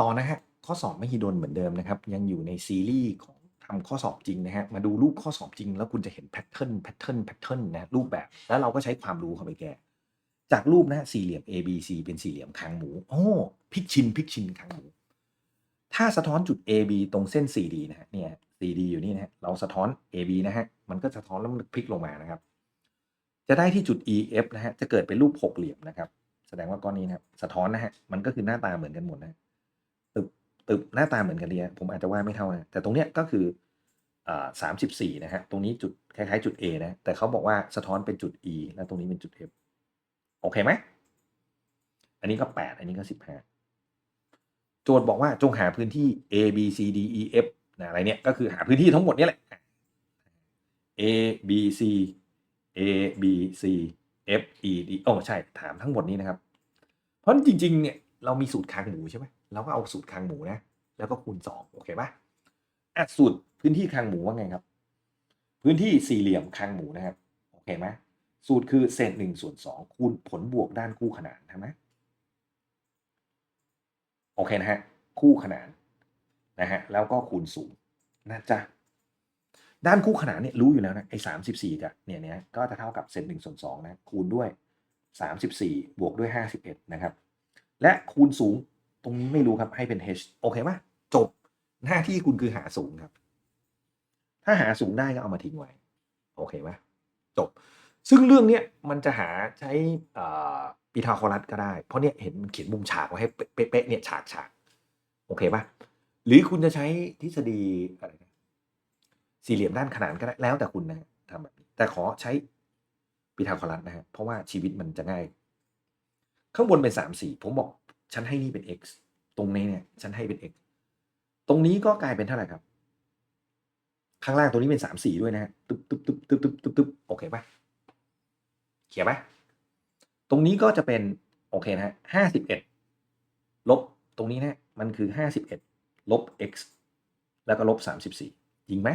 ต่อนะฮะข้อสอบไมหิดลเหมือนเดิมนะครับยังอยู่ในซีรีส์ของทำข้อสอบจริงนะฮะมาดูรูปข้อสอบจริง แล้วคุณจะเห็นแพทเทิร์นแพทเทิร์นแพทเทิร์นนะรูปแบบแล้วเราก็ใช้ความรู้เข้าไปแก้จากรูปนะสี่เหลี่ยม A B C เป็นสี่เหลี่ยมคางหมูโอ้พิกชินพิกชินคางหมู ถ้าสะท้อนจุด A B ตรงเส้น CD นะฮะเนี่ย CD อยู่นี่นะฮะเราสะท้อน A B นะฮะมันก็สะท้อนแล้วมันพลิกลงมานะครับ จะได้ที่จุด E F นะฮะจะเกิดเป็นรูปหกเหลี่ยมนะครับ แสดงว่าก้อนนี้นะครับสะท้อนนะฮะมันก็คือหน้าตาเหมือนกันหมดนะ ตึบหน้าตาเหมือนกันเลยผมอาจจะว่าไม่เท่านะแต่ตรงเนี้ยก็คือสามสิบสี่นะฮะตรงนี้จุดคล้ายๆจุด A นะแต่เขาบอกว่าสะท้อนเป็นจุด E แล้วตรงนี้เป็นจุด F โอเคไหมอันนี้ก็แปดอันนี้ก็สิบห้าโจทย์บอกว่าจงหาพื้นที่ A B C D E F นะอะไรเนี่ยก็คือหาพื้นที่ทั้งหมดนี้แหละ A B C A B C F E D โอ้ใช่ถามทั้งหมดนี้นะครับ เพราะจริงๆเนี่ยเรามีสูตรคางหมูใช่ไหม เราก็เอาสูตรคางหมูนะ แล้วก็คูณสองโอเคปะอะสูตรพื้นที่คางหมูว่าไงครับ พื้นที่สี่เหลี่ยมคางหมูนะครับโอเคไหมสูตรคือเศษหนึ่งส่วนสองคูณผลบวกด้านคู่ขนานใช่ไหมโอเคนะฮะคู่ขนานนะฮะแล้วก็คูณสูงนะจ๊ะด้านคู่ขนานเนี่ยรู้อยู่แล้วนะไอ้สามสิบสี่กับเนี่ยเนี่ยก็จะเท่ากับเศษหนึ่งส่วนสองนะคูณด้วยสามสิบสี่บวกด้วยห้าสิบเอ็ดนะครับ และคูณสูง รงนี้ไม่รู้ครับให้เป็น h โอเคไหมจบหน้าที่คุณคือหาสูงครับ ถ้าหาสูงได้ก็เอามาทิ้งไว้ โอเคไหมจบ ซึ่งเรื่องเนี้ยมันจะหาใช้ปีทาโครัสก็ได้ เพราะเนี่ยเห็นมันเขียนมุมฉากไว้ให้เป๊ะๆเนี่ยฉากฉากโอเคปะหรือคุณจะใช้ทฤษฎีอะไรนะสี่เหลี่ยมด้านขนานก็ได้แล้วแต่คุณนะทำแบบนี้แต่ขอใช้ปีทาโครัสนะฮะเพราะว่าชีวิตมันจะง่าย ข้างบนเป็นสามสี่ผมบอก ฉันให้นี่เป็น x ตรงนี้เนี่ย ฉันให้เป็น x ตรงนี้ก็กลายเป็นเท่าไหร่ครับ ข้างล่างตรงนี้เป็นสามสี่ด้วยนะฮะตึ๊บตึ๊บตึ๊บตึ๊บตึ๊บตึ๊บตึ๊บโอเคปะเขียนไหมตรงนี้ก็จะเป็น โอเคนะฮะห้าสิบเอ็ดลบตรงนี้นะมันคือห้าสิบเอ็ดลบ x แล้วก็ลบสามสิบสี่จริงไหม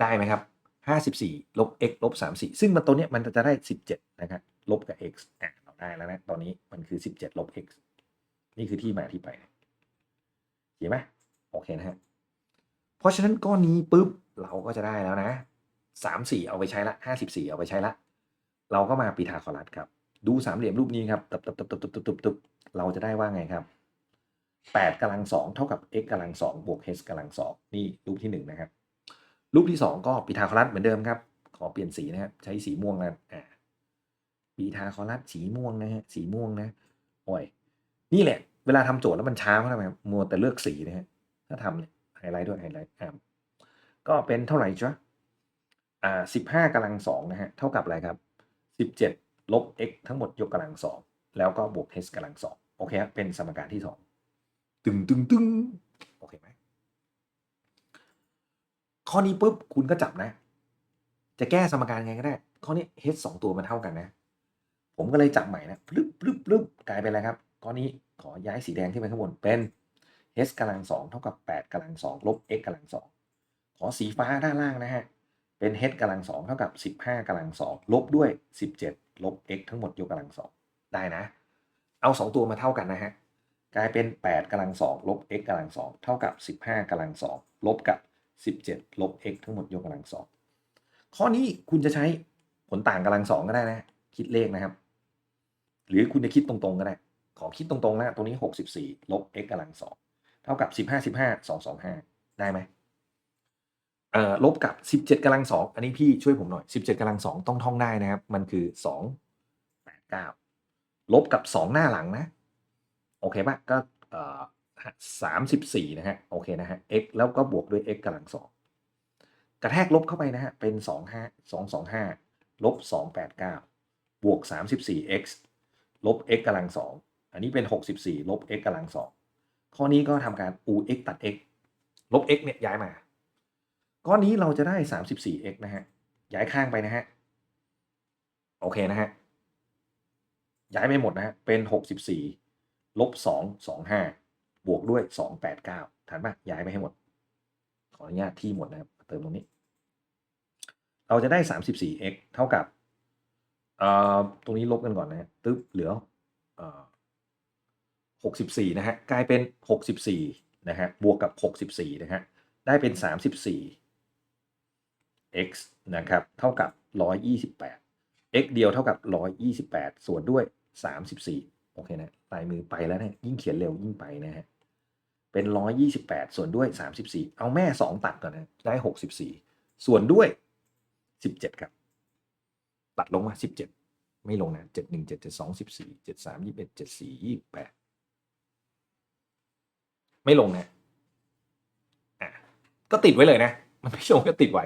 ได้ไหมครับห้าสิบสี่ลบ x ลบสามสี่ซึ่งมันตัวเนี้ยมันจะได้สิบเจ็ดนะครับลบกับ x อะ ได้แล้วนะตอนนี้มันคือสิบเจ็ดลบ x นี่คือที่มาที่ไปเห็นไหมโอเคนะฮะเพราะฉะนั้นก้อนนี้ปุ๊บเราก็จะได้แล้วนะสามสี่เอาไปใช้ละห้าสิบสี่เอาไปใช้ละ เราก็มาปีทาคอรัสครับ ดูสามเหลี่ยมรูปนี้ครับตับตับตับตับตับตับตับตบเราจะได้ว่าไงครับแปดกำลังสองเท่ากับ x กำลังสองบวก h กำลังสองนี่รูปที่หนึ่งนะครับ รูปที่สองก็ปีทาคอรัสเหมือนเดิมครับ ขอเปลี่ยนสีนะครับใช้สีม่วงแล้วอ่า ปีทาคอรัสสีม่วงนะฮะสีม่วงนะโอ้ยนี่แหละ เวลาทำโจทย์แล้วมันช้าเพราะอะไรครับมัวแต่เลือกสีนะฮะถ้าทำเนี่ยไฮไลท์ด้วยไฮไลท์อ่าก็เป็นเท่าไหร่จ๊ะอ่าสิบห้ากำลังสองนะฮะเท่ากับอะไรครับสิบเจ็ดลบ x ทั้งหมดยกกำลังสองแล้วก็บวก h กำลังสองโอเคครับเป็นสมการที่สองตึงตึงตึงโอเคไหมข้อนี้ปุ๊บคุณก็จับนะ จะแก้สมการไงก็ได้ ข้อนี้ h สองตัวมันเท่ากันนะ ผมก็เลยจับใหม่นะปลึบปลึบปลึบกลายเป็นอะไรครับข้อนี้ขอย้ายสีแดงขึ้นไปข้างบนเป็น h กำลังสองเท่ากับ 8กำลังสองลบ x กำลังสองขอสีฟ้าด้านล่างนะฮะเป็น h กำลังสองเท่ากับ 15กำลังสองลบด้วย 17 ลบ x ทั้งหมดยกกำลังสองได้นะ เอา 2 ตัวมาเท่ากันนะฮะกลายเป็น 8กำลังสองลบ x กำลังสองเท่ากับ 15กำลังสองลบกับ 17 ลบ x ทั้งหมดยกกำลังสองข้อนี้คุณจะใช้ผลต่างกำลังสองก็ได้นะ คิดเลขนะครับ หรือคุณจะคิดตรงๆก็ได้ ขอคิดตรงๆนะตรงนี้ 64 ลบ x กำลังสองเท่ากับ 15 15 225 ได้ไหมเอ่อลบกับ 17กำลังสองอันนี้พี่ช่วยผมหน่อย 17กำลังสองต้องท่องได้นะครับ มันคือ2 8 9ลบกับ 2 หน้าหลังนะ โอเคปะก็เอ่อสามสิบสี่นะฮะ โอเคนะฮะ x แล้วก็บวกด้วย x กำลังสองกระแทกลบเข้าไปนะฮะ เป็นสองห้าสองสองห้าลบสองแปดเก้าบวกสามสิบสี่ x ลบ x กำลังสองอันนี้เป็นหกสิบสี่ลบ x กำลังสองข้อนี้ก็ทำการ u x ตัด x ลบ x เนี่ยย้ายมา ก้อนนี้เราจะได้ 34x นะฮะ ย้ายข้างไปนะฮะ โอเคนะฮะ ย้ายไม่หมดนะฮะ เป็น 64 ลบ 2 25 บวกด้วย 289ทันปะย้ายไปให้หมด ขออนุญาตที่หมดนะครับ เติมตรงนี้ เราจะได้ 34x เท่ากับ ตรงนี้ลบกันก่อนนะตึ๊บเหลือเอ่อ64นะฮะกลายเป็น64นะฮะบวกกับ64นะฮะได้เป็น34 x นะครับเท่ากับ128 x เดียวเท่ากับ128ส่วนด้วย34โอเคนะลายมือไปแล้วนี่ยยิ่งเขียนเร็วยิ่งไปนะฮะเป็น128ส่วนด้วย34เอาแม่2ตัดก่อนนะได้64ส่วนด้วย17ครับ ตัดลงมา17ไม่ลงนะ71 72 14 73 21 74 28ไม่ลงนะอะก็ติดไว้เลยนะ มันไม่ลงก็ติดไว้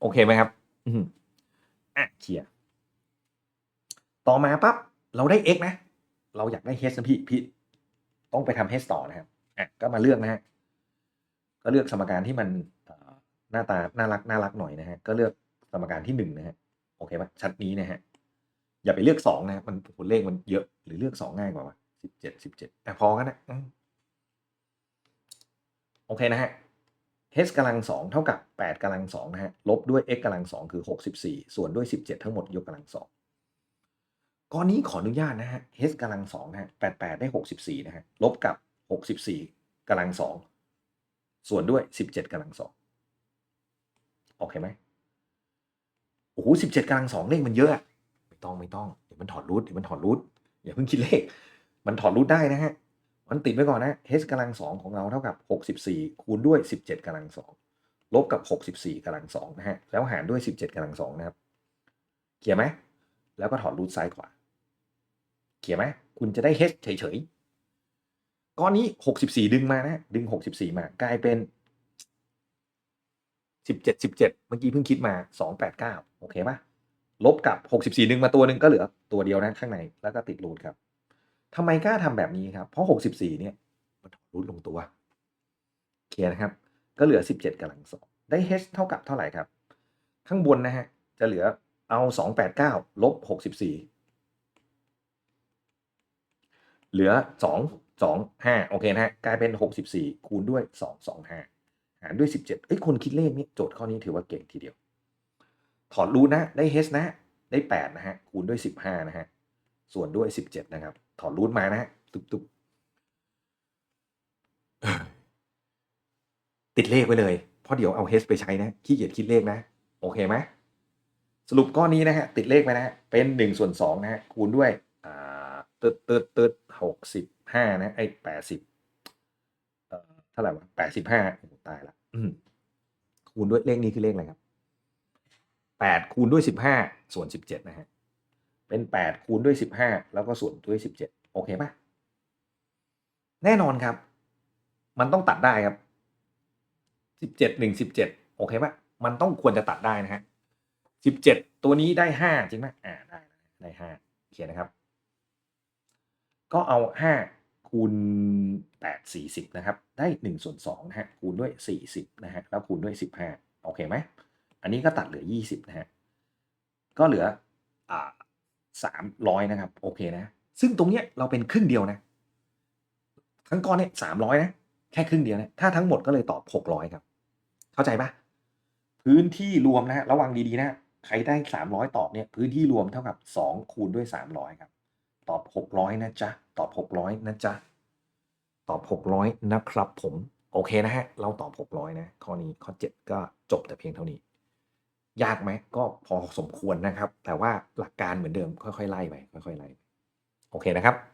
โอเคไหมครับ อืมอะเคลียร์ต่อมาปั๊บเราได้ x นะ เราอยากได้ h นะพี่พี่ต้องไปทำ h ต่อนะครับอะก็มาเลือกนะฮะก็เลือกสมการที่มันหน้าตาน่ารักน่ารักหน่อยนะฮะก็เลือกสมการที่หนึ่งนะฮะ โอเคปะชัดนี้นะฮะ อย่าไปเลือกสองนะมันโอ้โหเลขมันเยอะหรือเลือกสองง่ายกว่าวะสิบเจ็ดสิบเจ็ดอะพอกันนะโอเคนะฮะ h กำลังสองเท่ากับแปดกำลังสองนะฮะ ลบด้วย x กำลังสองคือหกสิบสี่ส่วนด้วยสิบเจ็ดทั้งหมดยกกำลังสองก้อนนี้ขออนุญาตนะฮะ h กำลังสองนะฮะแปดแปดได้หกสิบสี่นะฮะ ลบกับหกสิบสี่กำลังสองส่วนด้วยสิบเจ็ดกำลังสองโอเคไหม โอ้โหสิบเจ็ดกำลังสองเลขมันเยอะไม่ต้องไม่ต้องเดี๋ยวมันถอดรูทเดี๋ยวมันถอดรูทอย่าเพิ่งคิดเลข มันถอดรูทได้นะฮะมันติดไว้ก่อนนะ h กำลังสองของเราเท่ากับหกสิบสี่คูณด้วยสิบเจ็ดกำลังสองลบกับหกสิบสี่กำลังสองนะฮะแล้วหารด้วยสิบเจ็ดกำลังสองนะครับเขียนไหมแล้วก็ถอดรูทซ้ายขวาเขียนไหมคุณจะได้ h เฉยๆก้อนนี้หกสิบสี่ดึงมานะดึงหกสิบสี่มากลายเป็น สิบเจ็ดสิบเจ็ดเมื่อกี้เพิ่งคิดมาสองแปดเก้าโอเคปะลบกับหกสิบสี่ดึงมาตัวหนึ่งก็เหลือตัวเดียวนะข้างในแล้วก็ติดรูทครับทำไมกล้าทำแบบนี้ครับ เพราะหกสิบสี่เนี่ย มันรูทลงตัวเคลียร์นะครับ ก็เหลือสิบเจ็ดกำลังสองได้ h เท่ากับเท่าไหร่ครับ ข้างบนนะฮะ จะเหลือเอาสองแปดเก้าลบหกสิบสี่เหลือสองสองห้าโอเคนะฮะ กลายเป็นหกสิบสี่คูณด้วยสองสอง หารด้วยสิบเจ็ดเอ้ยคนคิดเลขนี้โจทย์ข้อนี้ถือว่าเก่งทีเดียว ถอดรูทนะ ได้ h นะ ได้แปดนะฮะ คูณด้วยสิบห้านะฮะ ส่วนด้วยสิบเจ็ดนะครับ ถอดรูทมานะฮะ ตุบตุบติดเลขไว้เลย เพราะเดี๋ยวเอา h ไปใช้นะ ขี้เกียจคิดเลขนะ โอเคไหมสรุปก้อนนี้นะฮะ ติดเลขไปนะฮะ เป็นหนึ่งส่วนสองนะฮะ คูณด้วยอ่าตึดตึดตึดหกสิบห้านะ ไอ้แปดสิบเอ่อเท่าไหร่วะแปดสิบห้าตายละอืมคูณด้วยเลขนี้คือเลขอะไรครับแปดคูณด้วยสิบห้าส่วนสิบเจ็ดนะฮะ เป็นแปดคูณด้วยสิบห้าแล้วก็ส่วนด้วยสิบเจ็ดโอเคปะแน่นอนครับ มันต้องตัดได้ครับสิบเจ็ดหนึ่งสิบเจ็ดโอเคปะมันต้องควรจะตัดได้นะฮะสิบเจ็ดตัวนี้ได้ห้าจริงไหมอ่าได้ได้ห้าเขียนนะครับ ก็เอาห้าคูณแปดสี่สิบนะครับ ได้หนึ่งส่วนสองนะฮะคูณด้วยสี่สิบนะฮะแล้วคูณด้วยสิบห้าโอเคไหมอันนี้ก็ตัดเหลือยี่สิบนะฮะก็เหลืออ่าสามร้อยนะครับโอเคนะ ซึ่งตรงเนี้ยเราเป็นครึ่งเดียวนะ ทั้งก้อนเนี่ยสามร้อยนะ แค่ครึ่งเดียวนะ ถ้าทั้งหมดก็เลยตอบหกร้อยครับ เข้าใจปะพื้นที่รวมนะฮะระวังดีๆนะ ใครได้สามร้อยตอบเนี่ยพื้นที่รวมเท่ากับสองคูณด้วยสามร้อยครับ ตอบหกร้อยนะจ๊ะ ตอบหกร้อยนะจ๊ะ ตอบ 600 นะครับผม โอเคนะฮะ เราตอบ 600 นะ ข้อนี้ข้อเจ็ดก็จบแต่เพียงเท่านี้ ยากไหมก็พอสมควรนะครับ แต่ว่าหลักการเหมือนเดิมค่อยๆไล่ไปค่อยๆไล่โอเคนะครับ